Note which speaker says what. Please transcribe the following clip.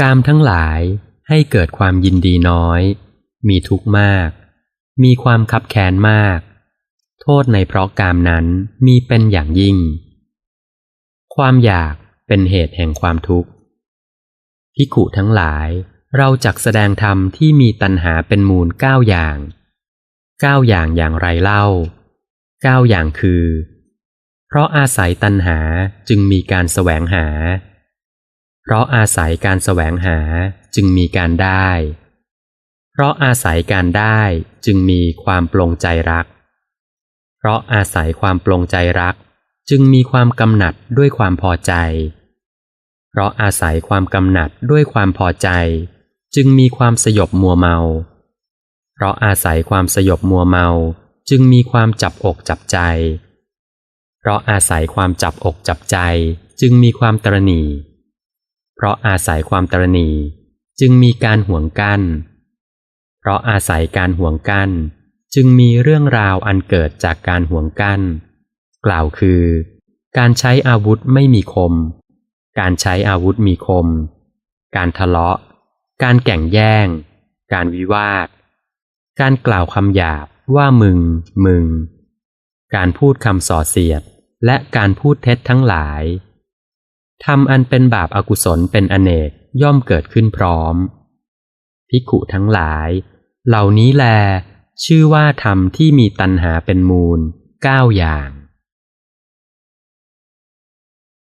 Speaker 1: กามทั้งหลายให้เกิดความยินดีน้อย มีทุกข์มาก มีความคับแค้นมาก โทษในเพราะกามนั้นมีเป็นอย่างยิ่ง ความอยากเป็นเหตุแห่งความทุกข์พิกุทั้งหลายเราจักแสดงธรรมที่มีตัณหาเป็นมูลเก้าอย่างเก้าอย่างอย่างไรเล่าเก้าอย่างคือ เพราะอาศัยตัณหาจึงมีการแสวงหา เพราะอาศัยการแสวงหาจึงมีการได้ เพราะอาศัยการได้จึงมีความปลงใจรัก เพราะอาศัยความปลงใจรัก จึงมีความกำหนัดด้วยความพอใจ เพราะอาศัยความกำหนัดด้วยความพอใจ จึงมีความสยบมัวเมา เพราะอาศัยความสยบมัวเมาจึงมีความจับอกจับใจ เพราะอาศัยความจับอกจับใจจึงมีความตรณี ราะอาศัยความตรณีจึงมีการห่วงกั้น เพราะอาศัยการห่วงกั้น จึงมีเรื่องราวอันเกิดจากการห่วงกั้น กล่าวคือ การใช้อาวุธไม่มีคม การใช้อาวุธมีคม การทะเลาะ การแก่งแย่ง การวิวาท การกล่าวคำหยาบว่ามึง มึง การพูดคำส่อเสียด และการพูดเท็จทั้งหลาย ทำอันเป็นบาปอากุศลเป็นอเนกย่อมเกิดขึ้นพร้อม พิกุทั้งหลาย เหล่านี้แล ชื่อว่าธรรมที่มีตัณหาเป็นมูลเก้าอย่าง